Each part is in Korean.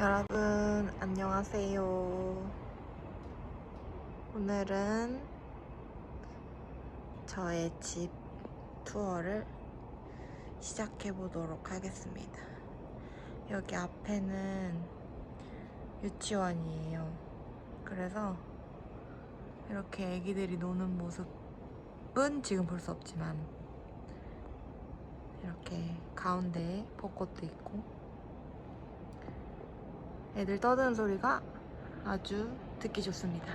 여러분 안녕하세요. 오늘은 저의 집 투어를 시작해 보도록 하겠습니다. 여기 앞에는 유치원이에요. 그래서 이렇게 애기들이 노는 모습은 지금 볼 수 없지만 이렇게 가운데에 벚꽃도 있고 애들 떠드는 소리가 아주 듣기 좋습니다.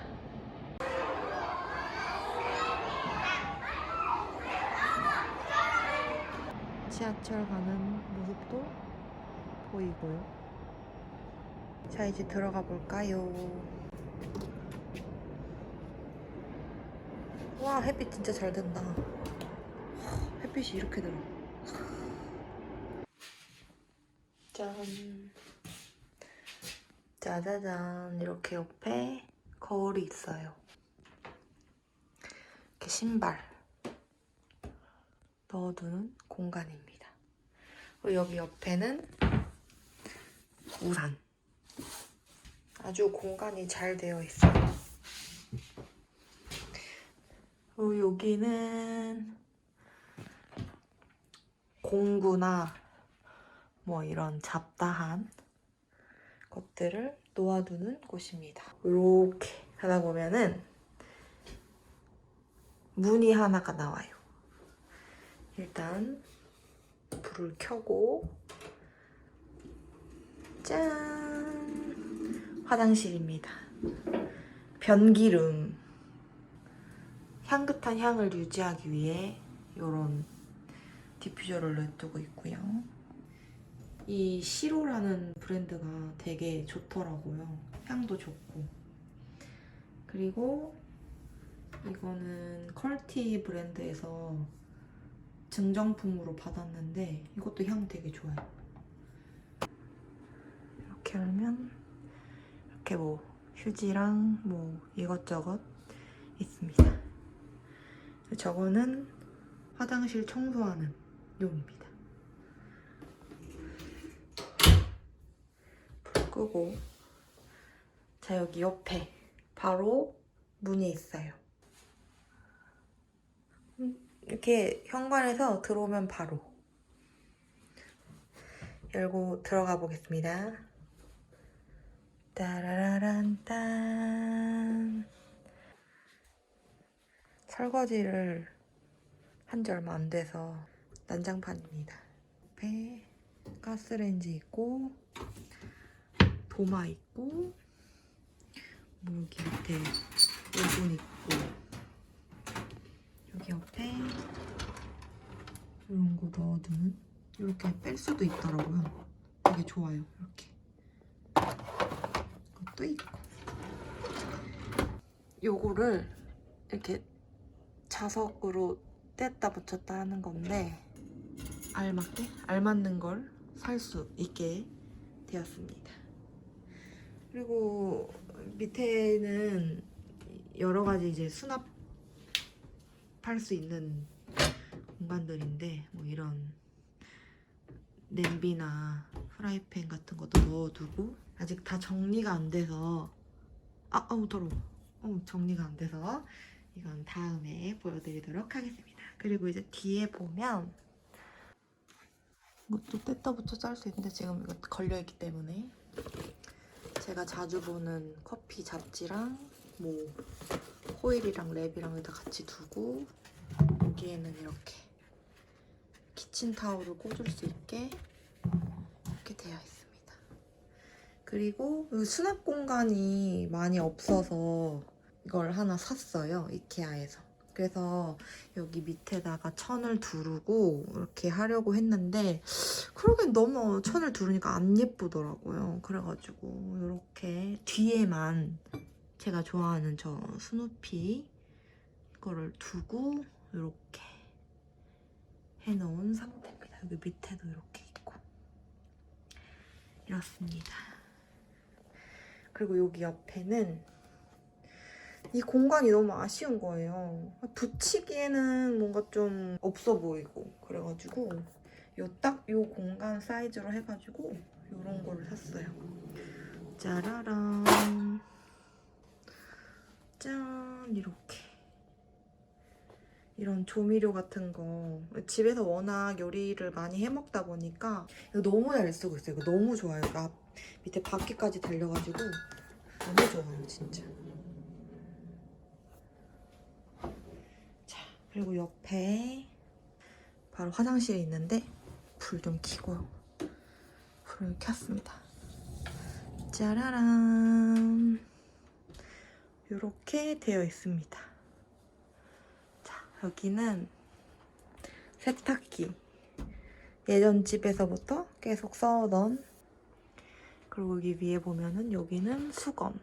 지하철 가는 모습도 보이고요. 자, 이제 들어가 볼까요? 와, 햇빛 진짜 잘 된다. 햇빛이 이렇게 들어. 짠. 짜자잔 이렇게 옆에 거울이 있어요. 이렇게 신발 넣어두는 공간입니다. 그리고 여기 옆에는 우산. 아주 공간이 잘 되어 있어요. 그리고 여기는 공구나 뭐 이런 잡다한 것들을 놓아두는 곳입니다. 이렇게 하다 보면은 문이 하나가 나와요. 일단 불을 켜고 짠 화장실입니다. 변기름 향긋한 향을 유지하기 위해 이런 디퓨저를 놔두고 있고요. 이 시로라는 브랜드가 되게 좋더라고요. 향도 좋고. 그리고 이거는 컬티 브랜드에서 증정품으로 받았는데 이것도 향 되게 좋아요. 이렇게 열면 이렇게 뭐 휴지랑 뭐 이것저것 있습니다. 저거는 화장실 청소하는 용입니다. 불 끄고 자 여기 옆에 바로 문이 있어요. 음, 이렇게 현관에서 들어오면 바로 열고 들어가 보겠습니다. 따라라란 딴 설거지를 한 지 얼마 안 돼서 난장판입니다. 옆에 가스레인지 있고 도마 있고 뭐 여기 밑에 오븐 있고 여기 옆에 이런 거 넣어두는 이렇게 뺄 수도 있더라고요. 되게 좋아요. 이렇게 것도 있고 요거를 이렇게 자석으로 뗐다 붙였다 하는 건데 알맞게 알맞는 걸 살 수 있게 되었습니다. 그리고 밑에는 여러 가지 이제 수납할 수 있는 공간들인데 뭐 이런 냄비나 프라이팬 같은 것도 넣어두고 아직 다 정리가 안 돼서 아 아우 더러워 어 정리가 안 돼서 이건 다음에 보여드리도록 하겠습니다. 그리고 이제 뒤에 보면 이것도 뗐다 붙여 짤 수 있는데 지금 이거 걸려있기 때문에 제가 자주 보는 커피 잡지랑 뭐 호일이랑 랩이랑 다 같이 두고 여기에는 이렇게 키친타올을 꽂을 수 있게 이렇게 되어 있습니다. 그리고 수납 공간이 많이 없어서 이걸 하나 샀어요. 이케아에서. 그래서 여기 밑에다가 천을 두르고 이렇게 하려고 했는데 그러긴 너무 천을 두르니까 안 예쁘더라고요. 그래가지고 이렇게 뒤에만 제가 좋아하는 저 스누피 이거를 두고 이렇게 해놓은 상태입니다. 여기 밑에도 이렇게 있고 이렇습니다. 그리고 여기 옆에는 이 공간이 너무 아쉬운 거예요. 붙이기에는 뭔가 좀 없어 보이고 그래가지고 요딱요 공간 사이즈로 해가지고 요런 거를 샀어요. 짜라란. 짠, 이렇게. 이런 조미료 같은 거 집에서 워낙 요리를 많이 해 먹다 보니까 너무 잘 쓰고 있어요. 이거 너무 좋아요. 앞 밑에 바퀴까지 달려가지고 너무 좋아요, 진짜. 자, 그리고 옆에 바로 화장실이 있는데 불 좀 켜고요. 불을 켰습니다. 짜라란. 이렇게 되어 있습니다. 자, 여기는 세탁기. 예전 집에서부터 계속 써오던 그리고 여기 위에 보면은 여기는 수건.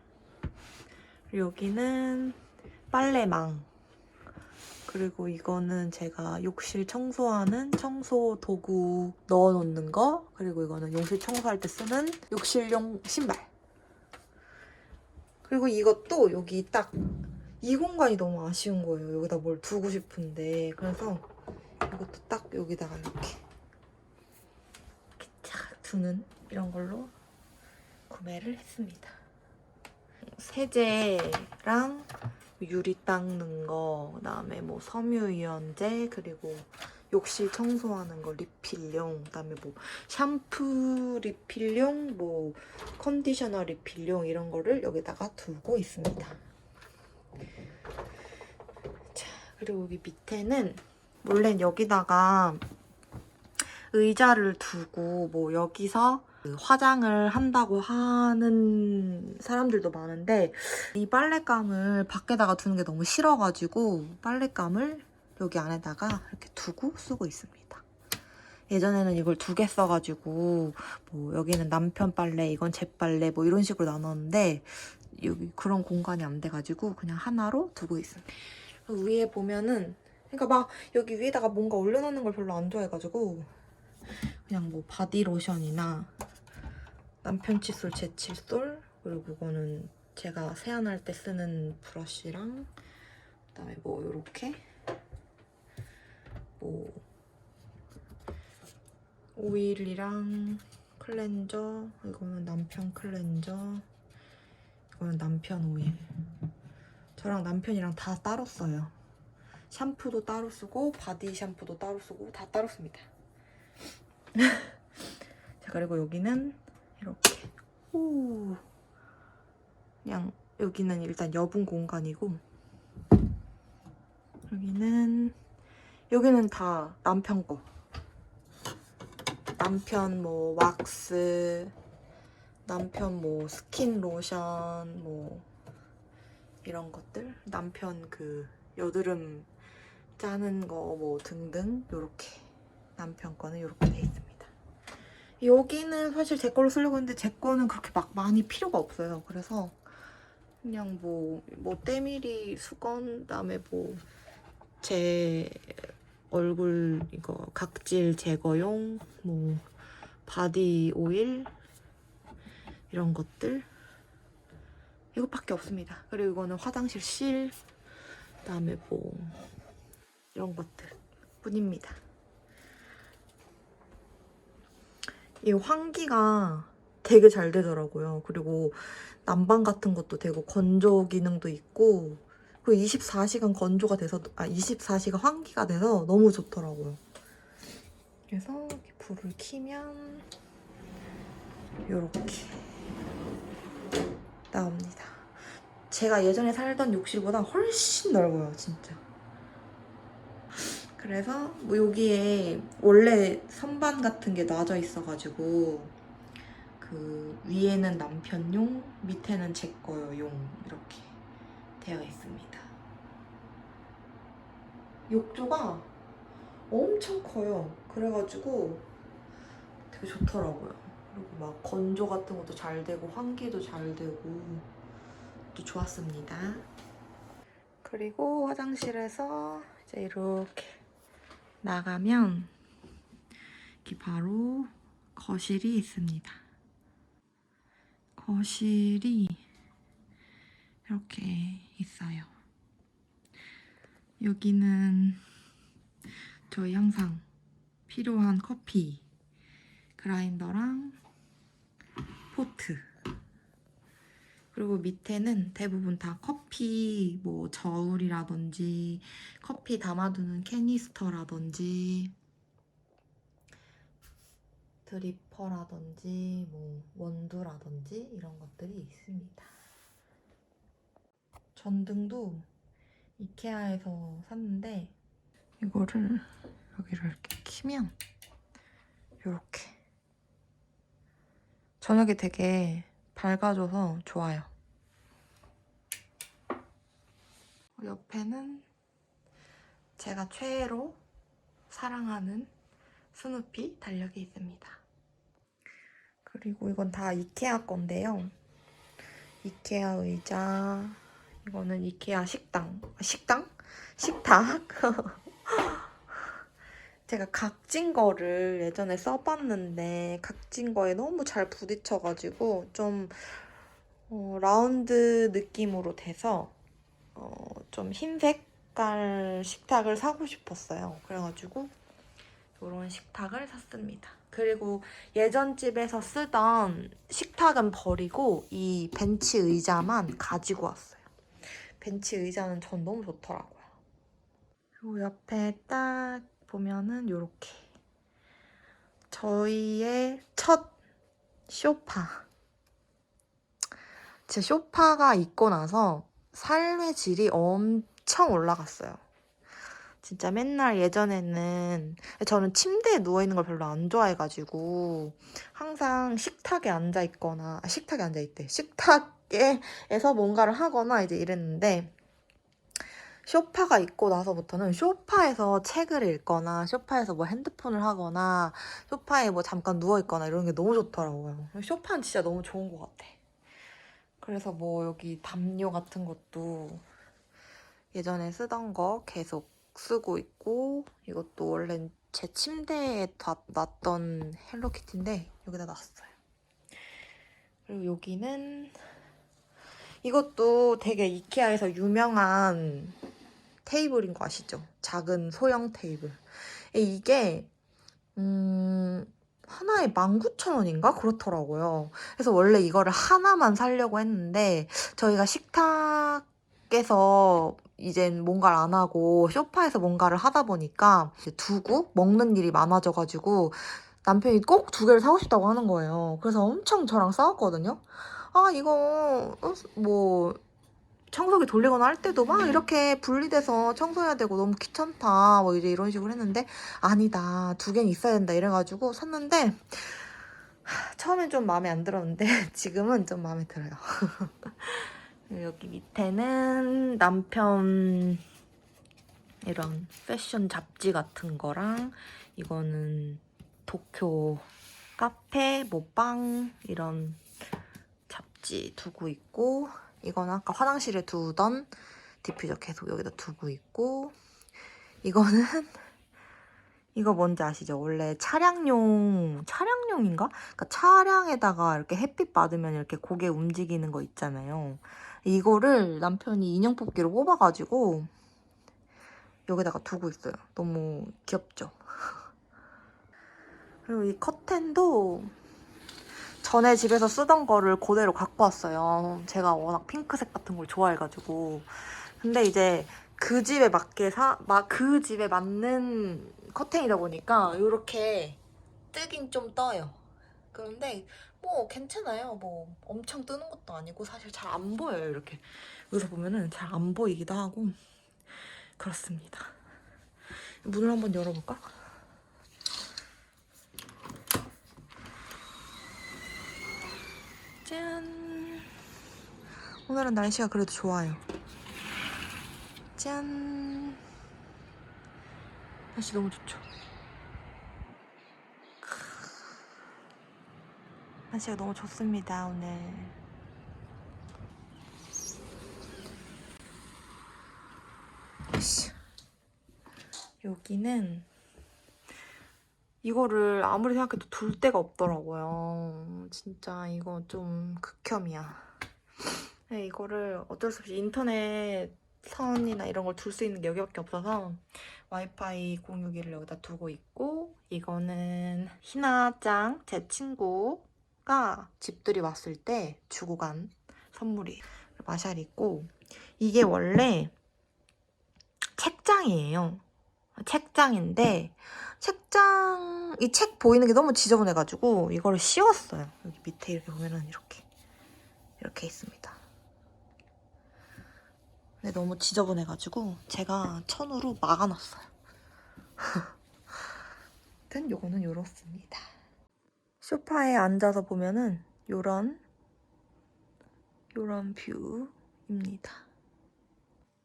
그리고 여기는 빨래망. 그리고 이거는 제가 욕실 청소하는 청소 도구 넣어놓는 거. 그리고 이거는 욕실 청소할 때 쓰는 욕실용 신발. 그리고 이것도 여기 딱 이 공간이 너무 아쉬운 거예요. 여기다 뭘 두고 싶은데. 그래서 이것도 딱 여기다가 이렇게 이렇게 쫙 두는 이런 걸로 구매를 했습니다. 세제랑 유리 닦는 거, 그다음에 뭐 섬유유연제, 그리고 욕실 청소하는 거 리필용, 그다음에 뭐 샴푸 리필용, 뭐 컨디셔너 리필용 이런 거를 여기다가 두고 있습니다. 자, 그리고 여기 밑에는 원래 여기다가 의자를 두고 뭐 여기서 그 화장을 한다고 하는 사람들도 많은데 이 빨랫감을 밖에다가 두는 게 너무 싫어가지고 빨랫감을 여기 안에다가 이렇게 두고 쓰고 있습니다. 예전에는 이걸 두 개 써가지고 뭐 여기는 남편 빨래, 이건 제 빨래 뭐 이런 식으로 나눴는데 여기 그런 공간이 안 돼가지고 그냥 하나로 두고 있습니다. 위에 보면은 그러니까 막 여기 위에다가 뭔가 올려놓는 걸 별로 안 좋아해가지고 그냥 뭐 바디 로션이나 남편 칫솔, 제 칫솔 그리고 이거는 제가 세안할 때 쓰는 브러쉬랑 그다음에 뭐 요렇게? 뭐 오일이랑 클렌저 이거는 남편 클렌저 이거는 남편 오일. 저랑 남편이랑 다 따로 써요. 샴푸도 따로 쓰고 바디 샴푸도 따로 쓰고 다 따로 씁니다. 자 그리고 여기는 이렇게. 오. 그냥 여기는 일단 여분 공간이고 여기는 여기는 다 남편 거. 남편 뭐 왁스 남편 뭐 스킨 로션 뭐 이런 것들 남편 그 여드름 짜는 거 뭐 등등 요렇게 남편 거는 요렇게 돼 있습니다 여기는 사실 제 걸로 쓰려고 했는데 제 거는 그렇게 막 많이 필요가 없어요. 그래서 그냥 뭐, 뭐 때밀이 수건, 그다음에 뭐 제 얼굴 이거 각질 제거용, 뭐 바디 오일 이런 것들 이것밖에 없습니다. 그리고 이거는 화장실 실, 그 다음에 뭐 이런 것들 뿐입니다. 이 환기가 되게 잘 되더라고요. 그리고 난방 같은 것도 되고 건조 기능도 있고 그리고 24시간 건조가 돼서 아 24시간 환기가 돼서 너무 좋더라고요. 그래서 불을 켜면 이렇게 나옵니다. 제가 예전에 살던 욕실보다 훨씬 넓어요, 진짜. 그래서 뭐 여기에 원래 선반 같은 게 놔져 있어가지고 그 위에는 남편용, 밑에는 제 거용 이렇게 되어 있습니다. 욕조가 엄청 커요. 그래가지고 되게 좋더라고요. 그리고 막 건조 같은 것도 잘 되고 환기도 잘 되고 또 좋았습니다. 그리고 화장실에서 이제 이렇게 나가면 이렇게 바로 거실이 있습니다. 거실이 이렇게 있어요. 여기는 저희 항상 필요한 커피 그라인더랑 포트 그리고 밑에는 대부분 다 커피 뭐 저울이라든지 커피 담아두는 캐니스터라든지 드리퍼라든지 뭐 원두라든지 이런 것들이 있습니다. 전등도 이케아에서 샀는데 이거를 여기를 이렇게 키면 이렇게 저녁에 되게 밝아져서 좋아요. 옆에는 제가 최애로 사랑하는 스누피 달력이 있습니다. 그리고 이건 다 이케아 건데요. 이케아 의자, 이거는 이케아 식당. 아, 식당? 식탁? 제가 각진 거를 예전에 써봤는데 각진 거에 너무 잘 부딪혀가지고 좀 어, 라운드 느낌으로 돼서 어, 좀 흰색 깔 식탁을 사고 싶었어요. 그래가지고 이런 식탁을 샀습니다. 그리고 예전 집에서 쓰던 식탁은 버리고 이 벤치 의자만 가지고 왔어요. 벤치 의자는 전 너무 좋더라고요. 그리고 옆에 딱 보면은 이렇게 저희의 첫 쇼파. 제 쇼파가 있고 나서 삶의 질이 엄청 올라갔어요. 진짜 맨날 예전에는 저는 침대에 누워 있는 걸 별로 안 좋아해가지고 항상 식탁에 앉아 있거나 아, 식탁에 앉아 있대 식탁에서 뭔가를 하거나 이제 이랬는데 쇼파가 있고 나서부터는 쇼파에서 책을 읽거나 쇼파에서 뭐 핸드폰을 하거나 쇼파에 뭐 잠깐 누워 있거나 이런 게 너무 좋더라고요. 쇼파는 진짜 너무 좋은 것 같아. 그래서 뭐 여기 담요 같은 것도 예전에 쓰던 거 계속 쓰고 있고 이것도 원래 제 침대에 다 놨던 헬로키티인데 여기다 놨어요. 그리고 여기는 이것도 되게 이케아에서 유명한 테이블인 거 아시죠? 작은 소형 테이블. 이게 음 하나에 19,000원인가? 그렇더라고요. 그래서 원래 이거를 하나만 사려고 했는데 저희가 식탁에서 이젠 뭔가를 안 하고 소파에서 뭔가를 하다 보니까 두고 먹는 일이 많아져가지고 남편이 꼭 두 개를 사고 싶다고 하는 거예요. 그래서 엄청 저랑 싸웠거든요. 아, 이거, 어, 뭐, 청소기 돌리거나 할 때도 막 이렇게 분리돼서 청소해야 되고 너무 귀찮다. 뭐 이제 이런 식으로 했는데, 아니다. 두 개는 있어야 된다. 이래가지고 샀는데, 하, 처음엔 좀 마음에 안 들었는데, 지금은 좀 마음에 들어요. 여기 밑에는 남편 이런 패션 잡지 같은 거랑 이거는 도쿄 카페 뭐 빵 이런 잡지 두고 있고 이거는 아까 화장실에 두던 디퓨저 계속 여기다 두고 있고 이거는 이거 뭔지 아시죠? 원래 차량용 차량용인가? 그러니까 차량에다가 이렇게 햇빛 받으면 이렇게 고개 움직이는 거 있잖아요. 이거를 남편이 인형 뽑기로 뽑아가지고 여기다가 두고 있어요. 너무 귀엽죠? 그리고 이 커튼도 전에 집에서 쓰던 거를 그대로 갖고 왔어요. 제가 워낙 핑크색 같은 걸 좋아해가지고. 근데 이제 그 집에 맞게 사, 막그 집에 맞는 커튼이다 보니까 이렇게 뜨긴 좀 떠요. 그런데 뭐 괜찮아요. 뭐 엄청 뜨는 것도 아니고 사실 잘 안 보여요. 이렇게 여기서 보면은 잘 안 보이기도 하고 그렇습니다. 문을 한번 열어볼까? 짠. 오늘은 날씨가 그래도 좋아요. 짠. 날씨 너무 좋죠. 날씨가 너무 좋습니다, 오늘. 여기는 이거를 아무리 생각해도 둘 데가 없더라고요. 진짜 이거 좀 극혐이야. 네, 이거를 어쩔 수 없이 인터넷 선이나 이런 걸 둘 수 있는 게 여기밖에 없어서 와이파이 공유기를 여기다 두고 있고 이거는 희나짱 제 친구가 집들이 왔을 때 주고 간 선물이 마샬 있고 이게 원래 책장이에요. 책장인데 책장 이 책 보이는 게 너무 지저분해가지고 이거를 씌웠어요. 여기 밑에 이렇게 보면은 이렇게 이렇게 있습니다. 근데 너무 지저분해가지고 제가 천으로 막아놨어요. 아무튼 요거는 요렇습니다. 소파에 앉아서 보면은 요런 요런 뷰입니다.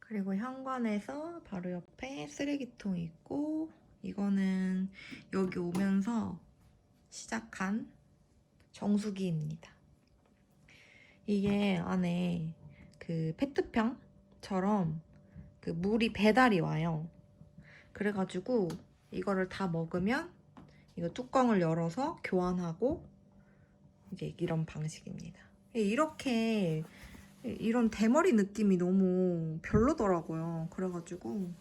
그리고 현관에서 바로 옆에 쓰레기통이 있고 이거는 여기 오면서 시작한 정수기입니다. 이게 안에 그 페트병처럼 그 물이 배달이 와요. 그래가지고 이거를 다 먹으면 이거 뚜껑을 열어서 교환하고 이제 이런 방식입니다. 이렇게 이런 대머리 느낌이 너무 별로더라고요. 그래가지고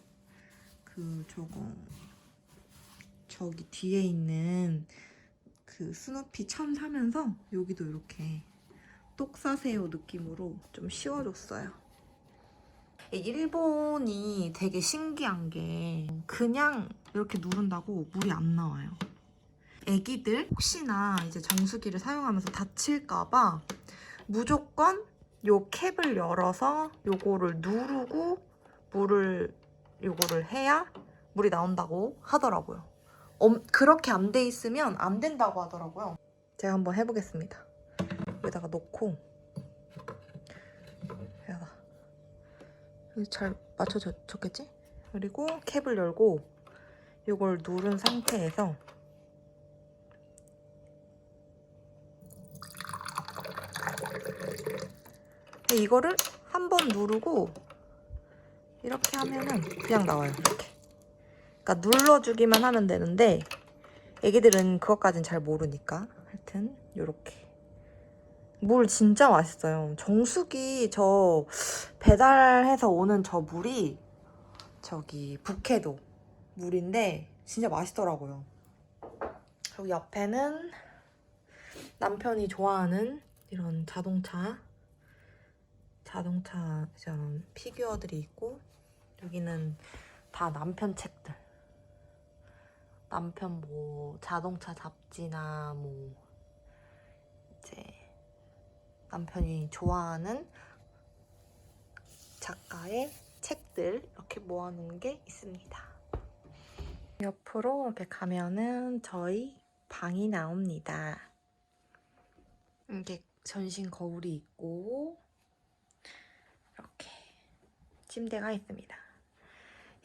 그 저거 저기 뒤에 있는 그 스누피 천 사면서 여기도 이렇게 똑 싸세요 느낌으로 좀 씌워줬어요. 일본이 되게 신기한 게 그냥 이렇게 누른다고 물이 안 나와요. 애기들 혹시나 이제 정수기를 사용하면서 다칠까봐 무조건 요 캡을 열어서 요거를 누르고 물을 요거를 해야 물이 나온다고 하더라고요. 엄, 그렇게 안 돼 있으면 안 된다고 하더라고요. 제가 한번 해보겠습니다. 여기다가 놓고 여기다가 여기 잘 맞춰졌겠지? 그리고 캡을 열고 요걸 누른 상태에서 이거를 한 번 누르고 이렇게 하면은 그냥 나와요 이렇게. 그러니까 눌러주기만 하면 되는데 애기들은 그것까진 잘 모르니까. 하여튼 요렇게. 물 진짜 맛있어요. 정수기 저 배달해서 오는 저 물이 저기 북해도 물인데 진짜 맛있더라고요. 여기 옆에는 남편이 좋아하는 이런 자동차 자동차 이런 피규어들이 있고 여기는 다 남편 책들. 남편 뭐 자동차 잡지나 뭐 이제 남편이 좋아하는 작가의 책들 이렇게 모아놓은 게 있습니다. 옆으로 이렇게 가면은 저희 방이 나옵니다. 이렇게 전신 거울이 있고 이렇게 침대가 있습니다.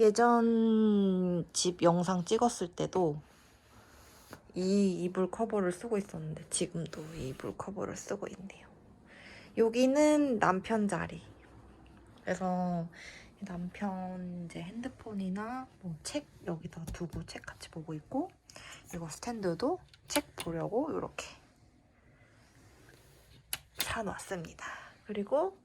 예전 집 영상 찍었을 때도 이 이불 커버를 쓰고 있었는데 지금도 이 이불 커버를 쓰고 있네요. 여기는 남편 자리. 그래서 남편 이제 핸드폰이나 뭐 책 여기다 두고 책 같이 보고 있고 이거 스탠드도 책 보려고 이렇게 사놨습니다. 그리고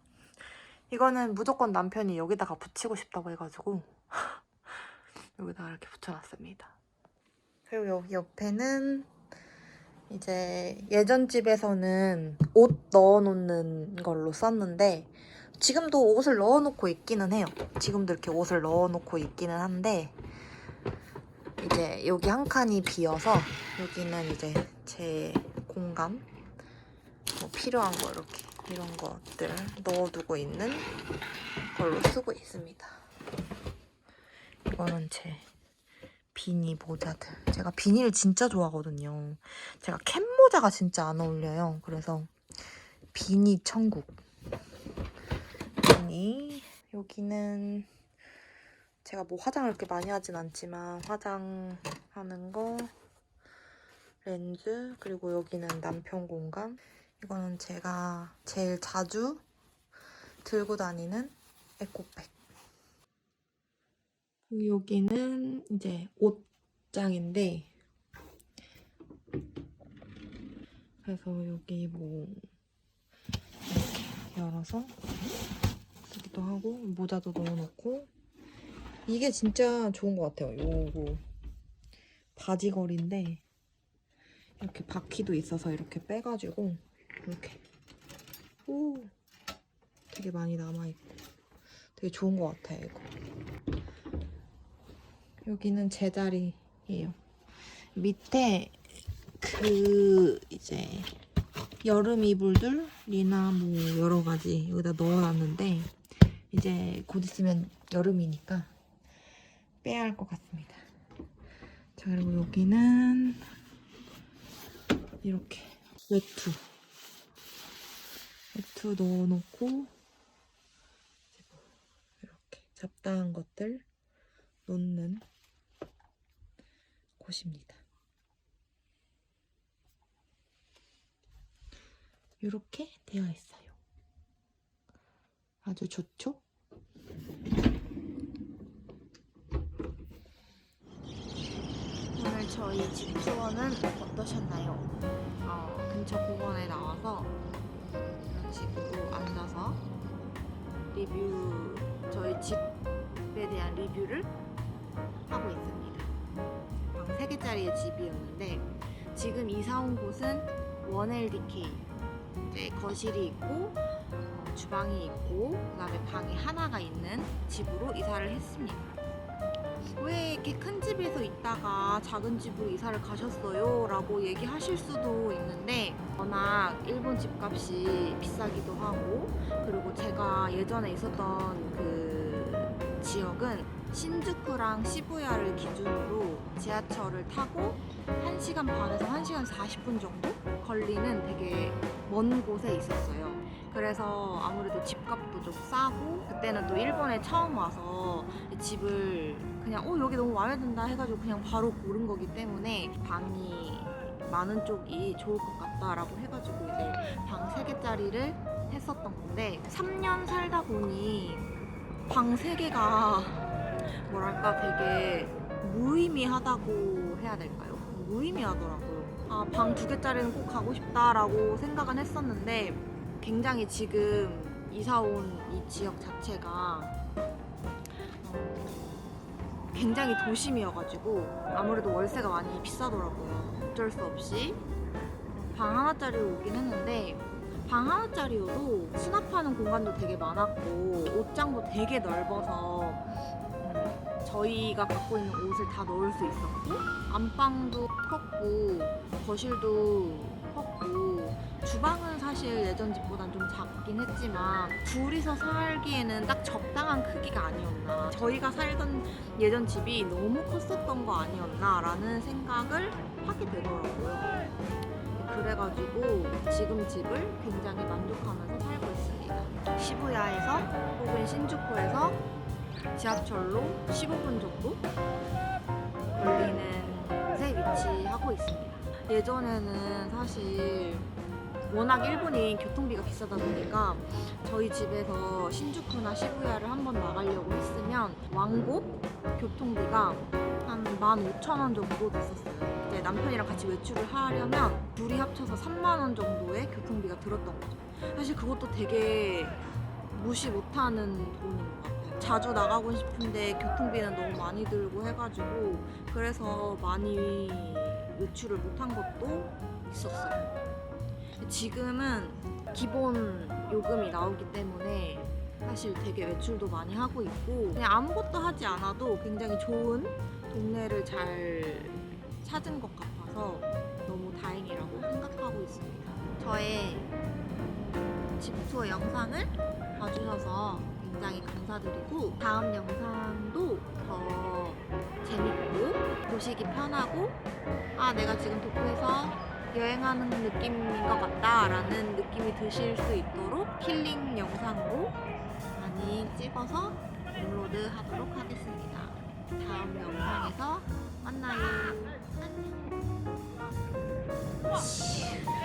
이거는 무조건 남편이 여기다가 붙이고 싶다고 해가지고 여기다가 이렇게 붙여놨습니다. 그리고 여기 옆에는 이제 예전 집에서는 옷 넣어놓는 걸로 썼는데 지금도 옷을 넣어놓고 있기는 해요. 지금도 이렇게 옷을 넣어놓고 있기는 한데 이제 여기 한 칸이 비어서 여기는 이제 제 공간 뭐 필요한 거 이렇게 이런 것들 넣어두고 있는 걸로 쓰고 있습니다. 이거는 제 비니 모자들. 제가 비니를 진짜 좋아하거든요. 제가 캡 모자가 진짜 안 어울려요. 그래서 비니 천국. 비니. 여기는 제가 뭐 화장을 그렇게 많이 하진 않지만 화장하는 거 렌즈 그리고 여기는 남편 공간 이거는 제가 제일 자주 들고 다니는 에코백. 여기는 이제 옷장인데 그래서 여기 뭐 이렇게 열어서 쓰기도 하고 모자도 넣어놓고 이게 진짜 좋은 것 같아요. 요거 바지걸이인데 이렇게 바퀴도 있어서 이렇게 빼가지고 이렇게. 오. 되게 많이 남아있고. 되게 좋은 것 같아요 이거. 여기는 제자리예요. 밑에 그 이제 여름 이불들이나 뭐 여러 가지 여기다 넣어놨는데 이제 곧 있으면 여름이니까 빼야 할 것 같습니다. 자 그리고 여기는 이렇게 외투 외투 넣어놓고 이렇게 잡다한 것들 놓는 곳입니다. 이렇게 되어 있어요. 아주 좋죠? 오늘 저희 집 투어는 어떠셨나요? 어, 근처 공원에 나와서 집으로 앉아서 리뷰, 저희 집에 대한 리뷰를 하고 있습니다. 방 3개짜리의 집이었는데 지금 이사 온 곳은 1LDK 이제 거실이 있고 어, 주방이 있고 그 다음에 방이 하나가 있는 집으로 이사를 했습니다. 왜 이렇게 큰 집에서 있다가 작은 집으로 이사를 가셨어요? 라고 얘기하실 수도 있는데 워낙 일본 집값이 비싸기도 하고 그리고 제가 예전에 있었던 그 지역은 신주쿠랑 시부야를 기준으로 지하철을 타고 1시간 반에서 1시간 40분 정도 걸리는 되게 먼 곳에 있었어요. 그래서 아무래도 집값도 좀 싸고 그때는 또 일본에 처음 와서 집을 그냥 어 여기 너무 마음에 든다 해가지고 그냥 바로 고른 거기 때문에 방이 많은 쪽이 좋을 것 같다라고 해가지고 이제 방 3개짜리를 했었던 건데 3년 살다 보니 방 3개가 뭐랄까 되게 무의미하다고 해야 될까요? 무의미하더라고요. 아, 방두 개짜리는 꼭 가고 싶다라고 생각은 했었는데 굉장히 지금 이사 온 이 지역 자체가 어, 굉장히 도심이어가지고 아무래도 월세가 많이 비싸더라고요. 어쩔 수 없이 방 하나짜리로 오긴 했는데 방 하나짜리여도 수납하는 공간도 되게 많았고 옷장도 되게 넓어서 음, 저희가 갖고 있는 옷을 다 넣을 수 있었고 안방도 컸고 거실도 컸고 주방은 사실 예전 집보단 좀 작긴 했지만 둘이서 살기에는 딱 적당한 크기가 아니었나. 저희가 살던 예전 집이 너무 컸었던 거 아니었나 라는 생각을 하게 되더라고요. 그래가지고 지금 집을 굉장히 만족하면서 살고 있습니다. 시부야에서 혹은 신주쿠에서 지하철로 15분 정도 걸리는 곳에 위치하고 있습니다. 예전에는 사실 워낙 일본이 교통비가 비싸다 보니까 저희 집에서 신주쿠나 시부야를 한번 나가려고 했으면 왕복 교통비가 한 15,000원 정도 됐었어요. 이제 남편이랑 같이 외출을 하려면 둘이 합쳐서 3만 원 정도의 교통비가 들었던 거죠. 사실 그것도 되게 무시 못하는 돈인 것 같아요. 자주 나가고 싶은데 교통비는 너무 많이 들고 해가지고 그래서 많이 외출을 못한 것도 있었어요. 지금은 기본 요금이 나오기 때문에 사실 되게 외출도 많이 하고 있고 그냥 아무것도 하지 않아도 굉장히 좋은 동네를 잘 찾은 것 같아서 너무 다행이라고 생각하고 있습니다. 저의 집 투어 영상을 봐주셔서 굉장히 감사드리고 다음 영상도 더 재밌고 보시기 편하고 아 내가 지금 도쿄에서 여행하는 느낌인 것 같다라는 느낌이 드실 수 있도록 힐링 영상으로 많이 찍어서 업로드 하도록 하겠습니다. 다음 영상에서 만나요. 안녕.